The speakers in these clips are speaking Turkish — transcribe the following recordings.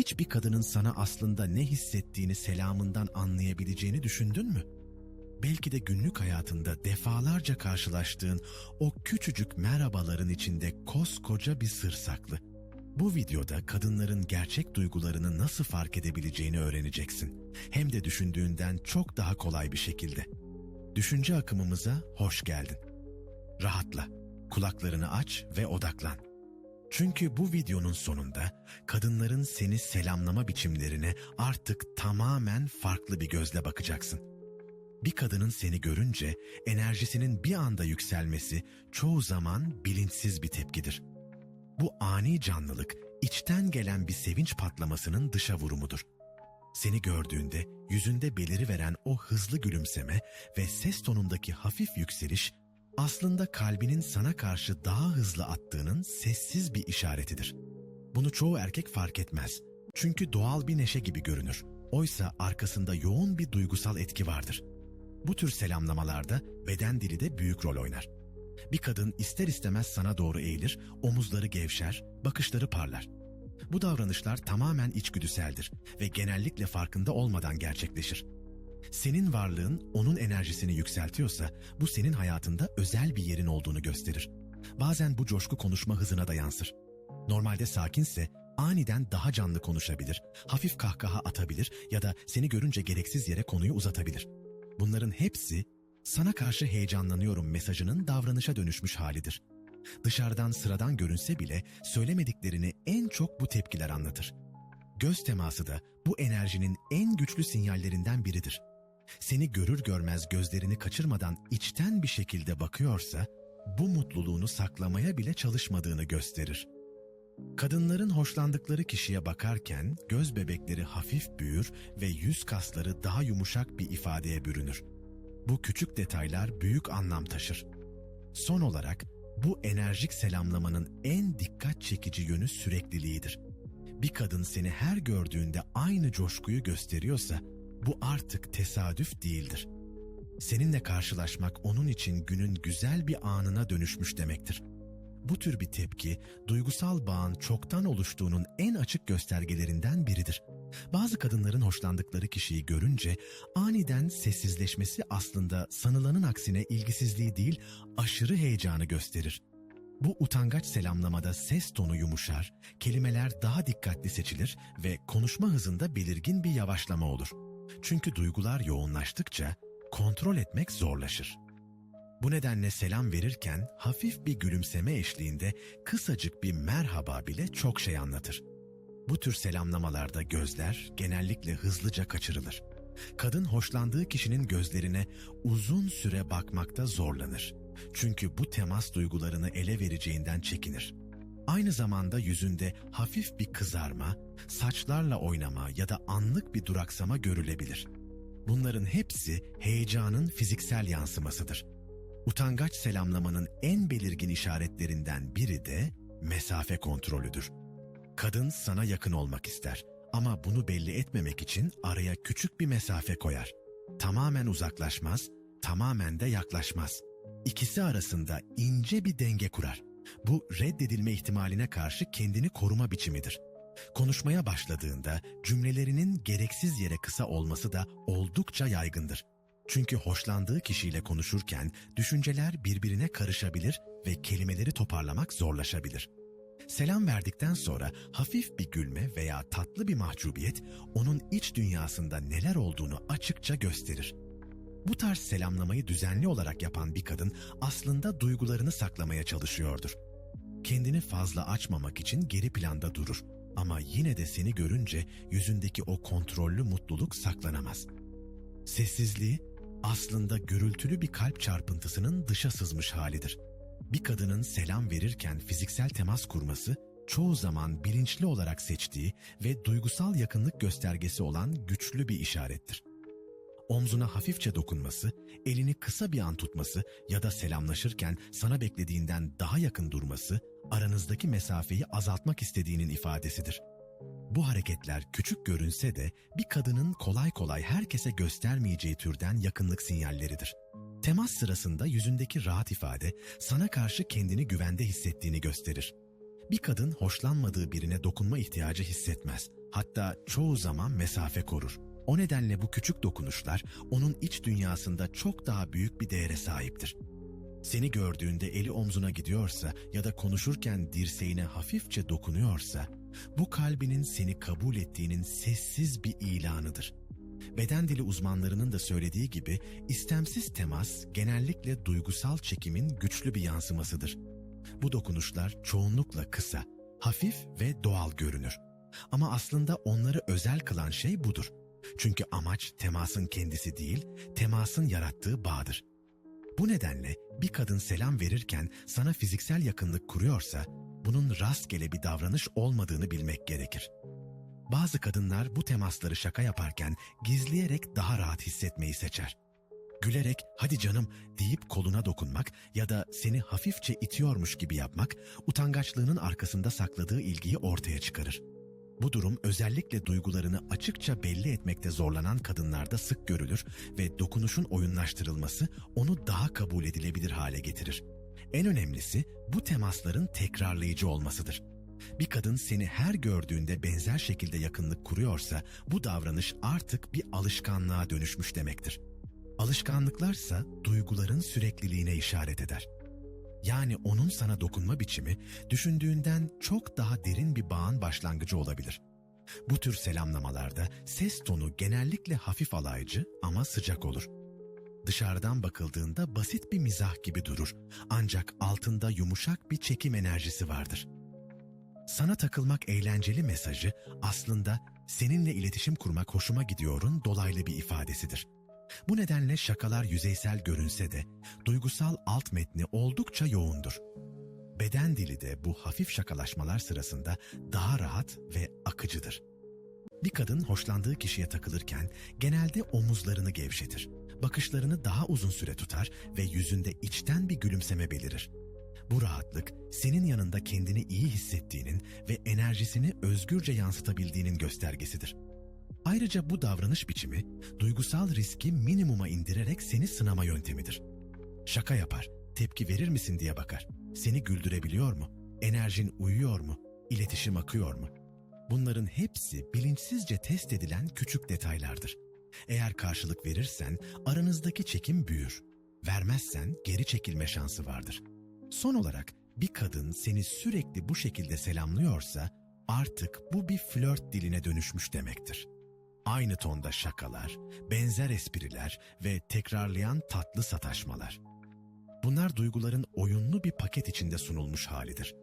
hiçbir kadının sana aslında ne hissettiğini selamından anlayabileceğini düşündün mü? Belki de günlük hayatında defalarca karşılaştığın o küçücük merhabaların içinde koskoca bir sır saklı. Bu videoda kadınların gerçek duygularını nasıl fark edebileceğini öğreneceksin. Hem de düşündüğünden çok daha kolay bir şekilde. Düşünce akımımıza hoş geldin. Rahatla, kulaklarını aç ve odaklan. Çünkü bu videonun sonunda kadınların seni selamlama biçimlerine artık tamamen farklı bir gözle bakacaksın. Bir kadının seni görünce enerjisinin bir anda yükselmesi çoğu zaman bilinçsiz bir tepkidir. Bu ani canlılık içten gelen bir sevinç patlamasının dışa vurumudur. Seni gördüğünde yüzünde beliri veren o hızlı gülümseme ve ses tonundaki hafif yükseliş aslında kalbinin sana karşı daha hızlı attığının sessiz bir işaretidir. Bunu çoğu erkek fark etmez. Çünkü doğal bir neşe gibi görünür. Oysa arkasında yoğun bir duygusal etki vardır. Bu tür selamlamalarda beden dili de büyük rol oynar. Bir kadın ister istemez sana doğru eğilir, omuzları gevşer, bakışları parlar. Bu davranışlar tamamen içgüdüseldir ve genellikle farkında olmadan gerçekleşir. Senin varlığın onun enerjisini yükseltiyorsa bu senin hayatında özel bir yerin olduğunu gösterir. Bazen bu coşku konuşma hızına da yansır. Normalde sakinse aniden daha canlı konuşabilir, hafif kahkaha atabilir ya da seni görünce gereksiz yere konuyu uzatabilir. Bunların hepsi sana karşı heyecanlanıyorum mesajının davranışa dönüşmüş halidir. Dışarıdan sıradan görünse bile söylemediklerini en çok bu tepkiler anlatır. Göz teması da bu enerjinin en güçlü sinyallerinden biridir. Seni görür görmez gözlerini kaçırmadan içten bir şekilde bakıyorsa, bu mutluluğunu saklamaya bile çalışmadığını gösterir. Kadınların hoşlandıkları kişiye bakarken göz bebekleri hafif büyür ve yüz kasları daha yumuşak bir ifadeye bürünür. Bu küçük detaylar büyük anlam taşır. Son olarak bu enerjik selamlamanın en dikkat çekici yönü sürekliliğidir. Bir kadın seni her gördüğünde aynı coşkuyu gösteriyorsa bu artık tesadüf değildir. Seninle karşılaşmak onun için günün güzel bir anına dönüşmüş demektir. Bu tür bir tepki duygusal bağın çoktan oluştuğunun en açık göstergelerinden biridir. Bazı kadınların hoşlandıkları kişiyi görünce aniden sessizleşmesi aslında sanılanın aksine ilgisizliği değil aşırı heyecanı gösterir. Bu utangaç selamlamada ses tonu yumuşar, kelimeler daha dikkatli seçilir ve konuşma hızında belirgin bir yavaşlama olur. Çünkü duygular yoğunlaştıkça kontrol etmek zorlaşır. Bu nedenle selam verirken hafif bir gülümseme eşliğinde kısacık bir merhaba bile çok şey anlatır. Bu tür selamlamalarda gözler genellikle hızlıca kaçırılır. Kadın hoşlandığı kişinin gözlerine uzun süre bakmakta zorlanır. Çünkü bu temas duygularını ele vereceğinden çekinir. Aynı zamanda yüzünde hafif bir kızarma, saçlarla oynama ya da anlık bir duraksama görülebilir. Bunların hepsi heyecanın fiziksel yansımasıdır. Utangaç selamlamanın en belirgin işaretlerinden biri de mesafe kontrolüdür. Kadın sana yakın olmak ister ama bunu belli etmemek için araya küçük bir mesafe koyar. Tamamen uzaklaşmaz, tamamen de yaklaşmaz. İkisi arasında ince bir denge kurar. Bu reddedilme ihtimaline karşı kendini koruma biçimidir. Konuşmaya başladığında cümlelerinin gereksiz yere kısa olması da oldukça yaygındır. Çünkü hoşlandığı kişiyle konuşurken düşünceler birbirine karışabilir ve kelimeleri toparlamak zorlaşabilir. Selam verdikten sonra hafif bir gülme veya tatlı bir mahcubiyet onun iç dünyasında neler olduğunu açıkça gösterir. Bu tarz selamlamayı düzenli olarak yapan bir kadın aslında duygularını saklamaya çalışıyordur. Kendini fazla açmamak için geri planda durur ama yine de seni görünce yüzündeki o kontrollü mutluluk saklanamaz. Sessizliği aslında gürültülü bir kalp çarpıntısının dışa sızmış halidir. Bir kadının selam verirken fiziksel temas kurması çoğu zaman bilinçli olarak seçtiği ve duygusal yakınlık göstergesi olan güçlü bir işarettir. Omzuna hafifçe dokunması, elini kısa bir an tutması ya da selamlaşırken sana beklediğinden daha yakın durması aranızdaki mesafeyi azaltmak istediğinin ifadesidir. Bu hareketler küçük görünse de bir kadının kolay kolay herkese göstermeyeceği türden yakınlık sinyalleridir. Temas sırasında yüzündeki rahat ifade sana karşı kendini güvende hissettiğini gösterir. Bir kadın hoşlanmadığı birine dokunma ihtiyacı hissetmez Hatta çoğu zaman mesafe korur. O nedenle bu küçük dokunuşlar onun iç dünyasında çok daha büyük bir değere sahiptir. Seni gördüğünde eli omzuna gidiyorsa ya da konuşurken dirseğine hafifçe dokunuyorsa, bu kalbinin seni kabul ettiğinin sessiz bir ilanıdır. Beden dili uzmanlarının da söylediği gibi istemsiz temas genellikle duygusal çekimin güçlü bir yansımasıdır. Bu dokunuşlar çoğunlukla kısa, hafif ve doğal görünür. Ama aslında onları özel kılan şey budur. Çünkü amaç temasın kendisi değil, temasın yarattığı bağdır. Bu nedenle bir kadın selam verirken sana fiziksel yakınlık kuruyorsa, bunun rastgele bir davranış olmadığını bilmek gerekir. Bazı kadınlar bu temasları şaka yaparken gizleyerek daha rahat hissetmeyi seçer. Gülerek hadi canım deyip koluna dokunmak ya da seni hafifçe itiyormuş gibi yapmak utangaçlığının arkasında sakladığı ilgiyi ortaya çıkarır. Bu durum özellikle duygularını açıkça belli etmekte zorlanan kadınlarda sık görülür ve dokunuşun oyunlaştırılması onu daha kabul edilebilir hale getirir. En önemlisi bu temasların tekrarlayıcı olmasıdır. Bir kadın seni her gördüğünde benzer şekilde yakınlık kuruyorsa bu davranış artık bir alışkanlığa dönüşmüş demektir. Alışkanlıklarsa duyguların sürekliliğine işaret eder. Yani onun sana dokunma biçimi düşündüğünden çok daha derin bir bağın başlangıcı olabilir. Bu tür selamlamalarda ses tonu genellikle hafif alaycı ama sıcak olur. Dışarıdan bakıldığında basit bir mizah gibi durur ancak altında yumuşak bir çekim enerjisi vardır. Sana takılmak eğlenceli mesajı aslında seninle iletişim kurmak hoşuma gidiyorun dolaylı bir ifadesidir. Bu nedenle şakalar yüzeysel görünse de duygusal alt metni oldukça yoğundur. Beden dili de bu hafif şakalaşmalar sırasında daha rahat ve akıcıdır. Bir kadın hoşlandığı kişiye takılırken genelde omuzlarını gevşetir. Bakışlarını daha uzun süre tutar ve yüzünde içten bir gülümseme belirir. Bu rahatlık senin yanında kendini iyi hissettiğinin ve enerjisini özgürce yansıtabildiğinin göstergesidir. Ayrıca bu davranış biçimi duygusal riski minimuma indirerek seni sınama yöntemidir. Şaka yapar, tepki verir misin diye bakar. Seni güldürebiliyor mu? Enerjin uyuyor mu? İletişim akıyor mu? Bunların hepsi bilinçsizce test edilen küçük detaylardır. Eğer karşılık verirsen aranızdaki çekim büyür. Vermezsen geri çekilme şansı vardır. Son olarak bir kadın seni sürekli bu şekilde selamlıyorsa artık bu bir flört diline dönüşmüş demektir. Aynı tonda şakalar, benzer espriler ve tekrarlayan tatlı sataşmalar. Bunlar duyguların oyunlu bir paket içinde sunulmuş halidir.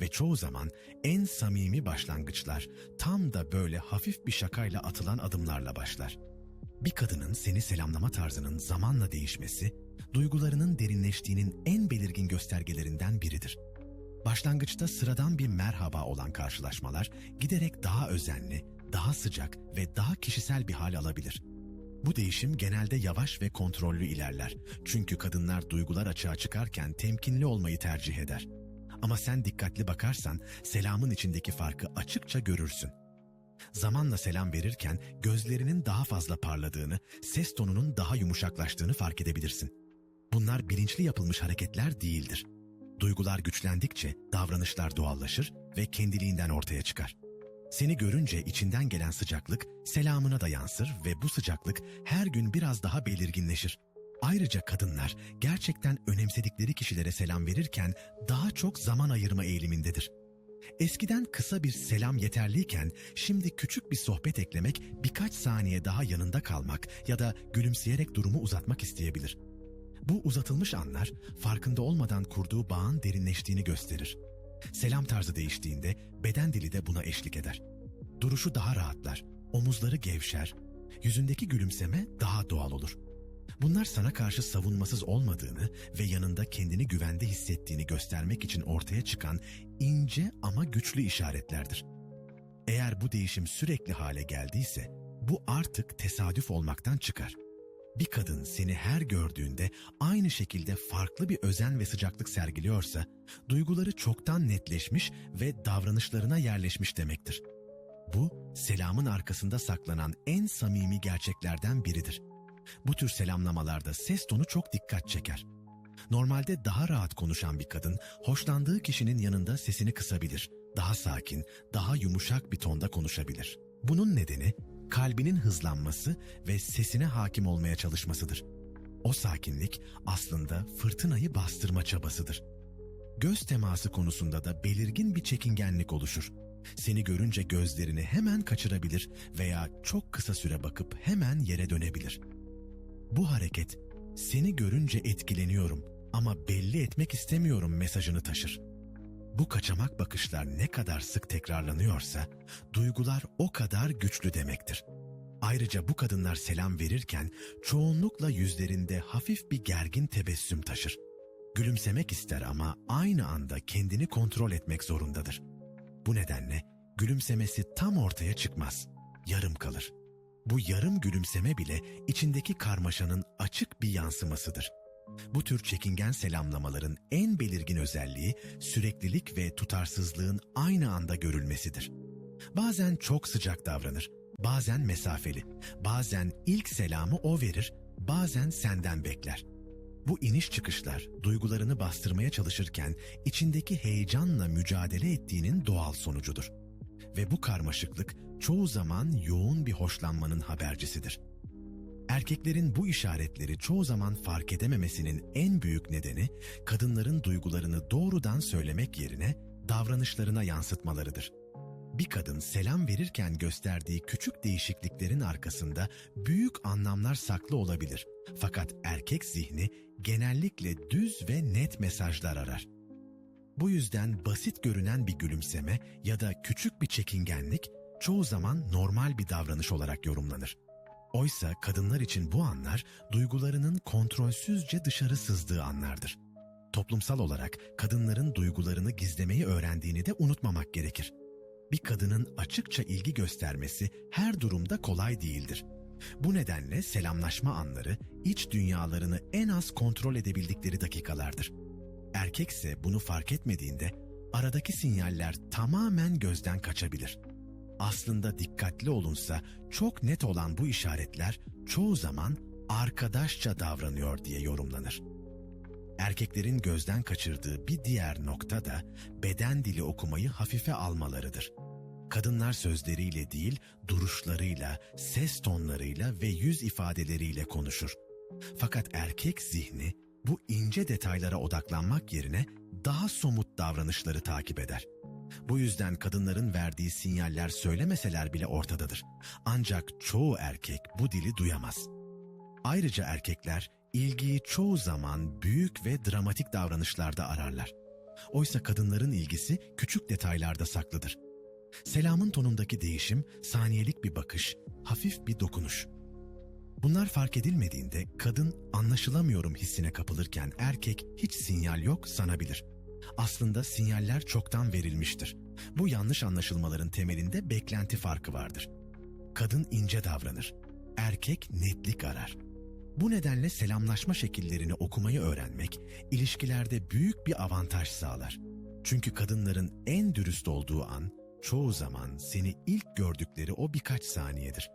Ve çoğu zaman en samimi başlangıçlar tam da böyle hafif bir şakayla atılan adımlarla başlar. Bir kadının seni selamlama tarzının zamanla değişmesi, duygularının derinleştiğinin en belirgin göstergelerinden biridir. Başlangıçta sıradan bir merhaba olan karşılaşmalar giderek daha özenli, daha sıcak ve daha kişisel bir hal alabilir. Bu değişim genelde yavaş ve kontrollü ilerler. Çünkü kadınlar duygular açığa çıkarken temkinli olmayı tercih eder. Ama sen dikkatli bakarsan selamın içindeki farkı açıkça görürsün. Zamanla selam verirken gözlerinin daha fazla parladığını, ses tonunun daha yumuşaklaştığını fark edebilirsin. Bunlar bilinçli yapılmış hareketler değildir. Duygular güçlendikçe davranışlar doğallaşır ve kendiliğinden ortaya çıkar. Seni görünce içinden gelen sıcaklık selamına da yansır ve bu sıcaklık her gün biraz daha belirginleşir. Ayrıca kadınlar gerçekten önemsedikleri kişilere selam verirken daha çok zaman ayırma eğilimindedir. Eskiden kısa bir selam yeterliyken şimdi küçük bir sohbet eklemek birkaç saniye daha yanında kalmak ya da gülümseyerek durumu uzatmak isteyebilir. Bu uzatılmış anlar farkında olmadan kurduğu bağın derinleştiğini gösterir. Selam tarzı değiştiğinde beden dili de buna eşlik eder. Duruşu daha rahatlar, omuzları gevşer, yüzündeki gülümseme daha doğal olur. Bunlar sana karşı savunmasız olmadığını ve yanında kendini güvende hissettiğini göstermek için ortaya çıkan ince ama güçlü işaretlerdir. Eğer bu değişim sürekli hale geldiyse bu artık tesadüf olmaktan çıkar. Bir kadın seni her gördüğünde aynı şekilde farklı bir özen ve sıcaklık sergiliyorsa, duyguları çoktan netleşmiş ve davranışlarına yerleşmiş demektir. Bu, selamın arkasında saklanan en samimi gerçeklerden biridir. Bu tür selamlamalarda ses tonu çok dikkat çeker. Normalde daha rahat konuşan bir kadın, hoşlandığı kişinin yanında sesini kısabilir, daha sakin, daha yumuşak bir tonda konuşabilir. Bunun nedeni kalbinin hızlanması ve sesine hakim olmaya çalışmasıdır. O sakinlik aslında fırtınayı bastırma çabasıdır. Göz teması konusunda da belirgin bir çekingenlik oluşur. Seni görünce gözlerini hemen kaçırabilir veya çok kısa süre bakıp hemen yere dönebilir. Bu hareket seni görünce etkileniyorum ama belli etmek istemiyorum mesajını taşır. Bu kaçamak bakışlar ne kadar sık tekrarlanıyorsa duygular o kadar güçlü demektir. Ayrıca bu kadınlar selam verirken çoğunlukla yüzlerinde hafif bir gergin tebessüm taşır. Gülümsemek ister ama aynı anda kendini kontrol etmek zorundadır. Bu nedenle gülümsemesi tam ortaya çıkmaz, yarım kalır. Bu yarım gülümseme bile içindeki karmaşanın açık bir yansımasıdır. Bu tür çekingen selamlamaların en belirgin özelliği süreklilik ve tutarsızlığın aynı anda görülmesidir. Bazen çok sıcak davranır, bazen mesafeli, bazen ilk selamı o verir, bazen senden bekler. Bu iniş çıkışlar duygularını bastırmaya çalışırken içindeki heyecanla mücadele ettiğinin doğal sonucudur. Ve bu karmaşıklık çoğu zaman yoğun bir hoşlanmanın habercisidir. Erkeklerin bu işaretleri çoğu zaman fark edememesinin en büyük nedeni kadınların duygularını doğrudan söylemek yerine davranışlarına yansıtmalarıdır. Bir kadın selam verirken gösterdiği küçük değişikliklerin arkasında büyük anlamlar saklı olabilir. Fakat erkek zihni genellikle düz ve net mesajlar arar. Bu yüzden basit görünen bir gülümseme ya da küçük bir çekingenlik çoğu zaman normal bir davranış olarak yorumlanır. Oysa kadınlar için bu anlar duygularının kontrolsüzce dışarı sızdığı anlardır. Toplumsal olarak kadınların duygularını gizlemeyi öğrendiğini de unutmamak gerekir. Bir kadının açıkça ilgi göstermesi her durumda kolay değildir. Bu nedenle selamlaşma anları iç dünyalarını en az kontrol edebildikleri dakikalardır. Erkekse bunu fark etmediğinde aradaki sinyaller tamamen gözden kaçabilir. Aslında dikkatli olunsa çok net olan bu işaretler çoğu zaman arkadaşça davranıyor diye yorumlanır. Erkeklerin gözden kaçırdığı bir diğer nokta da beden dili okumayı hafife almalarıdır. Kadınlar sözleriyle değil, duruşlarıyla, ses tonlarıyla ve yüz ifadeleriyle konuşur. Fakat erkek zihni bu ince detaylara odaklanmak yerine daha somut davranışları takip eder. Bu yüzden kadınların verdiği sinyaller söylemeseler bile ortadadır. Ancak çoğu erkek bu dili duyamaz. Ayrıca erkekler ilgiyi çoğu zaman büyük ve dramatik davranışlarda ararlar. Oysa kadınların ilgisi küçük detaylarda saklıdır. Selamın tonundaki değişim, saniyelik bir bakış, hafif bir dokunuş. Bunlar fark edilmediğinde kadın anlaşılamıyorum hissine kapılırken erkek hiç sinyal yok sanabilir. Aslında sinyaller çoktan verilmiştir. Bu yanlış anlaşılmaların temelinde beklenti farkı vardır. Kadın ince davranır, erkek netlik arar. Bu nedenle selamlaşma şekillerini okumayı öğrenmek ilişkilerde büyük bir avantaj sağlar. Çünkü kadınların en dürüst olduğu an çoğu zaman seni ilk gördükleri o birkaç saniyedir.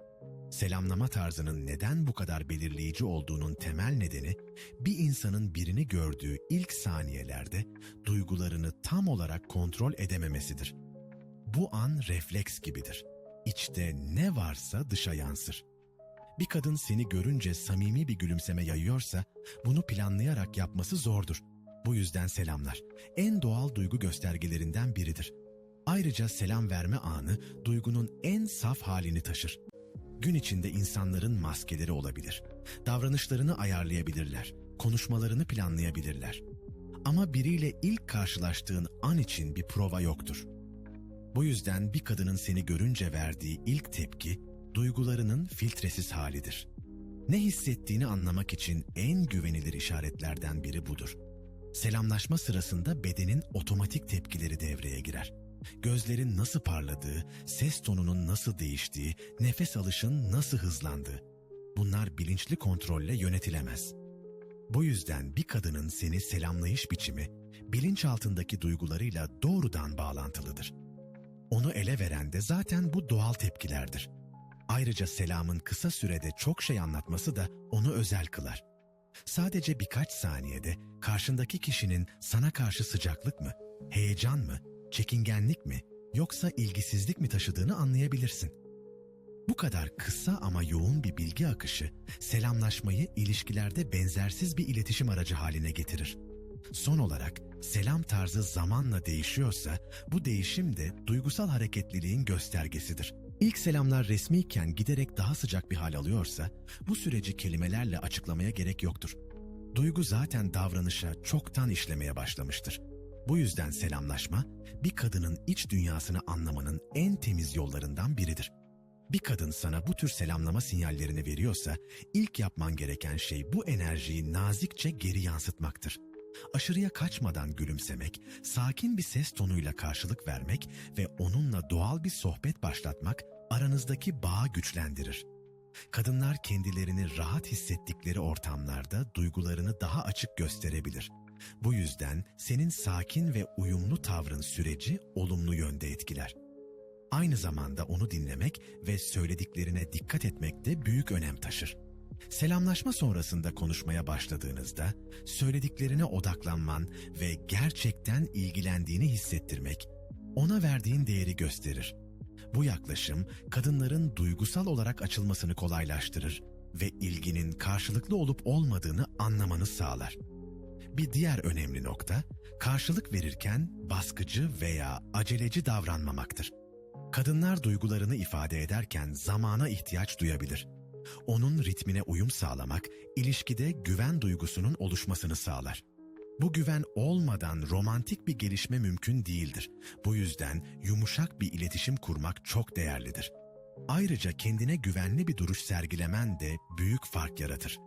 Selamlama tarzının neden bu kadar belirleyici olduğunun temel nedeni bir insanın birini gördüğü ilk saniyelerde duygularını tam olarak kontrol edememesidir. Bu an refleks gibidir. İçte ne varsa dışa yansır. Bir kadın seni görünce samimi bir gülümseme yayıyorsa bunu planlayarak yapması zordur. Bu yüzden selamlar en doğal duygu göstergelerinden biridir. Ayrıca selam verme anı duygunun en saf halini taşır. Gün içinde insanların maskeleri olabilir. Davranışlarını ayarlayabilirler, konuşmalarını planlayabilirler. Ama biriyle ilk karşılaştığın an için bir prova yoktur. Bu yüzden bir kadının seni görünce verdiği ilk tepki duygularının filtresiz halidir. Ne hissettiğini anlamak için en güvenilir işaretlerden biri budur. Selamlaşma sırasında bedenin otomatik tepkileri devreye girer. Gözlerin nasıl parladığı, ses tonunun nasıl değiştiği, nefes alışın nasıl hızlandığı. Bunlar bilinçli kontrolle yönetilemez. Bu yüzden bir kadının seni selamlayış biçimi bilinç altındaki duygularıyla doğrudan bağlantılıdır. Onu ele veren de zaten bu doğal tepkilerdir. Ayrıca selamın kısa sürede çok şey anlatması da onu özel kılar. Sadece birkaç saniyede karşındaki kişinin sana karşı sıcaklık mı, heyecan mı, çekingenlik mi yoksa ilgisizlik mi taşıdığını anlayabilirsin. kadar kısa ama yoğun bir bilgi akışı, selamlaşmayı ilişkilerde benzersiz bir iletişim aracı haline getirir. Son olarak selam tarzı zamanla değişiyorsa bu değişim de duygusal hareketliliğin göstergesidir. İlk selamlar resmiyken giderek daha sıcak bir hal alıyorsa bu süreci kelimelerle açıklamaya gerek yoktur. Duygu zaten davranışa çoktan işlemeye başlamıştır. Bu yüzden selamlaşma bir kadının iç dünyasını anlamanın en temiz yollarından biridir. Bir kadın sana bu tür selamlama sinyallerini veriyorsa ilk yapman gereken şey bu enerjiyi nazikçe geri yansıtmaktır. Aşırıya kaçmadan gülümsemek, sakin bir ses tonuyla karşılık vermek ve onunla doğal bir sohbet başlatmak aranızdaki bağı güçlendirir. Kadınlar kendilerini rahat hissettikleri ortamlarda duygularını daha açık gösterebilir. Bu yüzden senin sakin ve uyumlu tavrın süreci olumlu yönde etkiler. Aynı zamanda onu dinlemek ve söylediklerine dikkat etmek de büyük önem taşır. Selamlaşma sonrasında konuşmaya başladığınızda söylediklerine odaklanman ve gerçekten ilgilendiğini hissettirmek ona verdiğin değeri gösterir. Bu yaklaşım kadınların duygusal olarak açılmasını kolaylaştırır ve ilginin karşılıklı olup olmadığını anlamanı sağlar. Bir diğer önemli nokta, karşılık verirken baskıcı veya aceleci davranmamaktır. Kadınlar duygularını ifade ederken zamana ihtiyaç duyabilir. Onun ritmine uyum sağlamak, ilişkide güven duygusunun oluşmasını sağlar. Bu güven olmadan romantik bir gelişme mümkün değildir. Bu yüzden yumuşak bir iletişim kurmak çok değerlidir. Ayrıca kendine güvenli bir duruş sergilemen de büyük fark yaratır.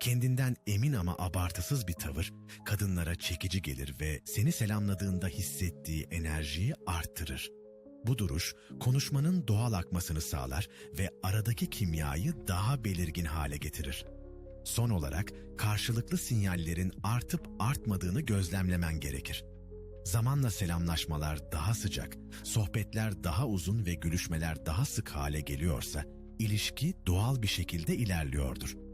Kendinden emin ama abartısız bir tavır kadınlara çekici gelir ve seni selamladığında hissettiği enerjiyi arttırır. Bu duruş konuşmanın doğal akmasını sağlar ve aradaki kimyayı daha belirgin hale getirir. Son olarak karşılıklı sinyallerin artıp artmadığını gözlemlemen gerekir. Zamanla selamlaşmalar daha sıcak, sohbetler daha uzun ve gülüşmeler daha sık hale geliyorsa ilişki doğal bir şekilde ilerliyordur.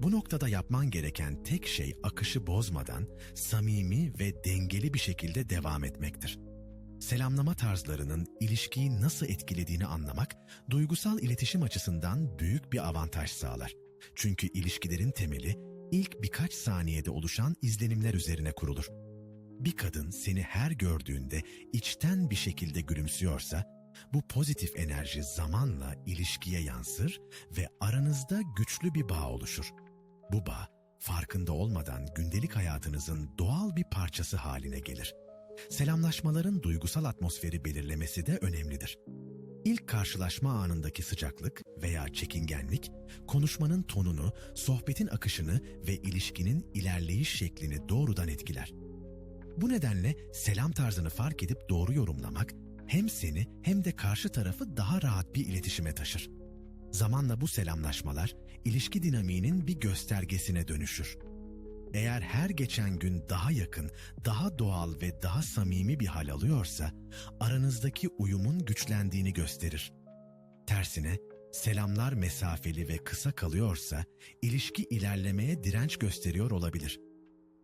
Bu noktada yapman gereken tek şey akışı bozmadan samimi ve dengeli bir şekilde devam etmektir. Selamlama tarzlarının ilişkiyi nasıl etkilediğini anlamak, duygusal iletişim açısından büyük bir avantaj sağlar. Çünkü ilişkilerin temeli ilk birkaç saniyede oluşan izlenimler üzerine kurulur. Bir kadın seni her gördüğünde içten bir şekilde gülümsüyorsa, bu pozitif enerji zamanla ilişkiye yansır ve aranızda güçlü bir bağ oluşur. Bu bağ, farkında olmadan gündelik hayatınızın doğal bir parçası haline gelir. Selamlaşmaların duygusal atmosferi belirlemesi de önemlidir. İlk karşılaşma anındaki sıcaklık veya çekingenlik, konuşmanın tonunu, sohbetin akışını ve ilişkinin ilerleyiş şeklini doğrudan etkiler. Bu nedenle selam tarzını fark edip doğru yorumlamak, hem seni hem de karşı tarafı daha rahat bir iletişime taşır. Zamanla bu selamlaşmalar, ilişki dinamiğinin bir göstergesine dönüşür. Eğer her geçen gün daha yakın, daha doğal ve daha samimi bir hal alıyorsa, aranızdaki uyumun güçlendiğini gösterir. Tersine, selamlar mesafeli ve kısa kalıyorsa, ilişki ilerlemeye direnç gösteriyor olabilir.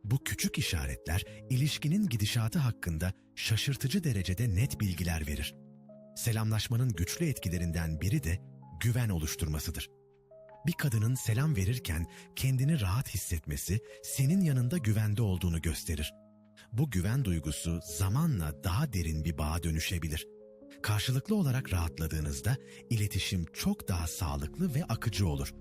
Bu küçük işaretler, ilişkinin gidişatı hakkında şaşırtıcı derecede net bilgiler verir. Selamlaşmanın güçlü etkilerinden biri de güven oluşturmasıdır bir kadının selam verirken kendini rahat hissetmesi senin yanında güvende olduğunu gösterir. Bu güven duygusu zamanla daha derin bir bağa dönüşebilir. Karşılıklı olarak rahatladığınızda iletişim çok daha sağlıklı ve akıcı olur.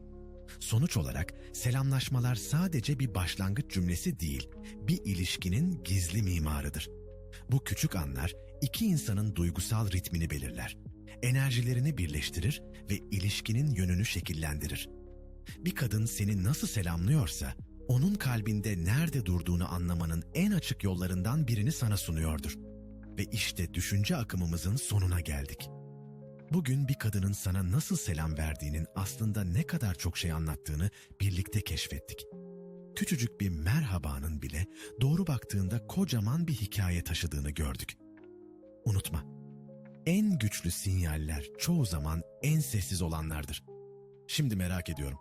Sonuç olarak selamlaşmalar sadece bir başlangıç cümlesi değil, bir ilişkinin gizli mimarıdır. Bu küçük anlar iki insanın duygusal ritmini belirler enerjilerini birleştirir ve ilişkinin yönünü şekillendirir. Bir kadın seni nasıl selamlıyorsa, onun kalbinde nerede durduğunu anlamanın en açık yollarından birini sana sunuyordur. Ve işte düşünce akımımızın sonuna geldik. Bugün bir kadının sana nasıl selam verdiğinin aslında ne kadar çok şey anlattığını birlikte keşfettik. Küçücük bir merhabanın bile doğru baktığında kocaman bir hikaye taşıdığını gördük. Unutma, en güçlü sinyaller çoğu zaman en sessiz olanlardır. Şimdi merak ediyorum.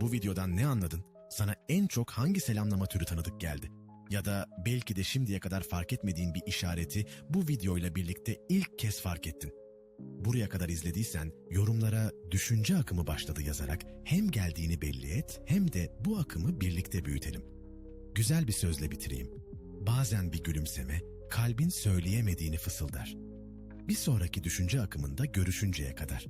Bu videodan ne anladın? Sana en çok hangi selamlama türü tanıdık geldi? Ya da belki de şimdiye kadar fark etmediğin bir işareti bu videoyla birlikte ilk kez fark ettin. Buraya kadar izlediysen yorumlara düşünce akımı başladı yazarak hem geldiğini belli et hem de bu akımı birlikte büyütelim. Güzel bir sözle bitireyim. Bazen bir gülümseme kalbin söyleyemediğini fısıldar. Bir sonraki düşünce akımında görüşünceye kadar.